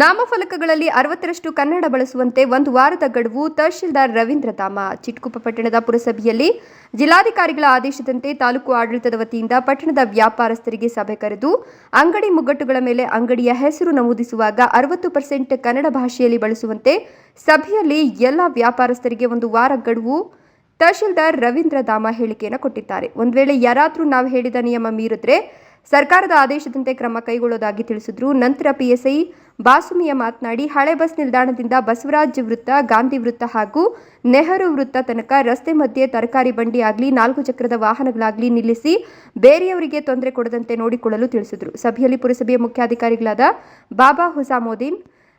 ನಾಮಫಲಕಗಳಲ್ಲಿ ಅರವತ್ತರಷ್ಟು ಕನ್ನಡ ಬಳಸುವಂತೆ ಒಂದು ವಾರದ ಗಡುವು ತಹಶೀಲ್ದಾರ್ ರವೀಂದ್ರ ಧಾಮ. ಚಿಟ್ಕುಪ್ಪ ಪಟ್ಟಣದ ಪುರಸಭೆಯಲ್ಲಿ ಜಿಲ್ಲಾಧಿಕಾರಿಗಳ ಆದೇಶದಂತೆ ತಾಲೂಕು ಆಡಳಿತದ ವತಿಯಿಂದ ಪಟ್ಟಣದ ವ್ಯಾಪಾರಸ್ಥರಿಗೆ ಸಭೆ ಕರೆದು ಅಂಗಡಿ ಮುಗ್ಗಟ್ಟುಗಳ ಮೇಲೆ ಅಂಗಡಿಯ ಹೆಸರು ನಮೂದಿಸುವಾಗ ಅರವತ್ತು ಪರ್ಸೆಂಟ್ ಕನ್ನಡ ಭಾಷೆಯಲ್ಲಿ ಬಳಸುವಂತೆ ಸಭೆಯಲ್ಲಿ ಎಲ್ಲ ವ್ಯಾಪಾರಸ್ಥರಿಗೆ ಒಂದು ವಾರ ಗಡುವು ತಹಶೀಲ್ದಾರ್ ರವೀಂದ್ರ ದಾಮ ಹೇಳಿಕೆಯನ್ನು ಕೊಟ್ಟಿದ್ದಾರೆ. ಒಂದು ವೇಳೆ ಯಾರಾದರೂ ನಾವು ಹೇಳಿದ ನಿಯಮ ಮೀರಿದ್ರೆ ಸರ್ಕಾರದ ಆದೇಶದಂತೆ ಕ್ರಮ ಕೈಗೊಳ್ಳೋದಾಗಿ ತಿಳಿಸಿದ್ರು. ನಂತರ ಪಿಎಸ್ಐ ಬಾಸುಮಿಯ ಮಾತನಾಡಿ, ಹಳೆ ಬಸ್ ನಿಲ್ದಾಣದಿಂದ ಬಸವರಾಜ್ ವೃತ್ತ, ಗಾಂಧಿ ವೃತ್ತ ಹಾಗೂ ನೆಹರು ವೃತ್ತ ತನಕ ರಸ್ತೆ ಮಧ್ಯೆ ತರಕಾರಿ ಬಂಡಿ ಆಗಲಿ, ನಾಲ್ಕು ಚಕ್ರದ ವಾಹನಗಳಾಗಲಿ ನಿಲ್ಲಿಸಿ ಬೇರೆಯವರಿಗೆ ತೊಂದರೆ ಕೊಡದಂತೆ ನೋಡಿಕೊಳ್ಳಲು ತಿಳಿಸಿದರು. ಸಭೆಯಲ್ಲಿ ಪುರಸಭೆಯ ಮುಖ್ಯಾಧಿಕಾರಿಗಳಾದ ಬಾಬಾ ಹುಸಾಮೋದೀನ್,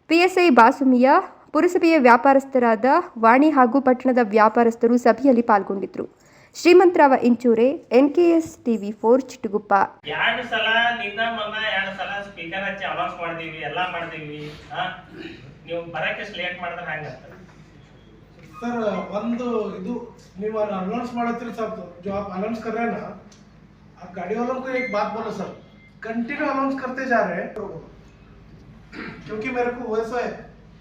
ಪಿಎಸ್ಐ ಬಾಸುಮಿಯ, ಪುರಸಭೆಯ ವ್ಯಾಪಾರಸ್ಥರಾದ ವಾಣಿ ಹಾಗೂ ಪಟ್ಟಣದ ವ್ಯಾಪಾರಸ್ಥರು ಸಭೆಯಲ್ಲಿ ಪಾಲ್ಗೊಂಡಿದ್ದರು Shrimantrao Inchure, NKS TV for Chitguppa. ಎರಡು ಸಲ ನಿಂದ ಮನ್ನ ಎರಡು ಸಲ ಸ್ಪೀಕರ್ ಹಚ್ಚಿ ಅನೌನ್ಸ್ ಮಾಡಿದೀವಿ ಎಲ್ಲಾ ಮಾಡಿದೀವಿ ಹಾ ನೀವು ಬರಕ್ಕೆ ಲೇಟ್ ಮಾಡಿದ್ರೆ ಹಂಗ सर ಒಂದು ಇದು ನೀವು अनाउंस ಮಾಡತ್ತೀರಿ सब जो आप अनाउंस कर रहे हैं ना आप गाड़ी वालों को एक बात बोलो सर कंटिन्यू अनाउंस करते जा रहे हैं क्योंकि मेरे को वैसा है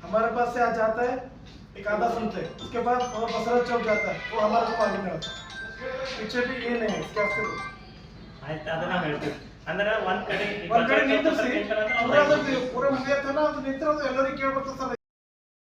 हमारे पास से आ जाता है एक आधा सुनते हैं उसके बाद और बसरा चौक जाता है वो हमारे को मालूम नहीं होता पीछे भी ये नहीं है इसके आपसे ಆಯ್ತು ಅದನ್ನ ಹೇಳ್ತೀವಿ ಅಂದ್ರೆ ಒಂದ್ ಕಡೆ ನಿಂತು ಪೂರ ಮುಗಿಯತ್ತಲ್ಲ ಅದು ನಿಂತಿರೋದು ಎಲ್ಲರಿಗೂ ಕೇಳ್ಬೇಕು ಸರ್.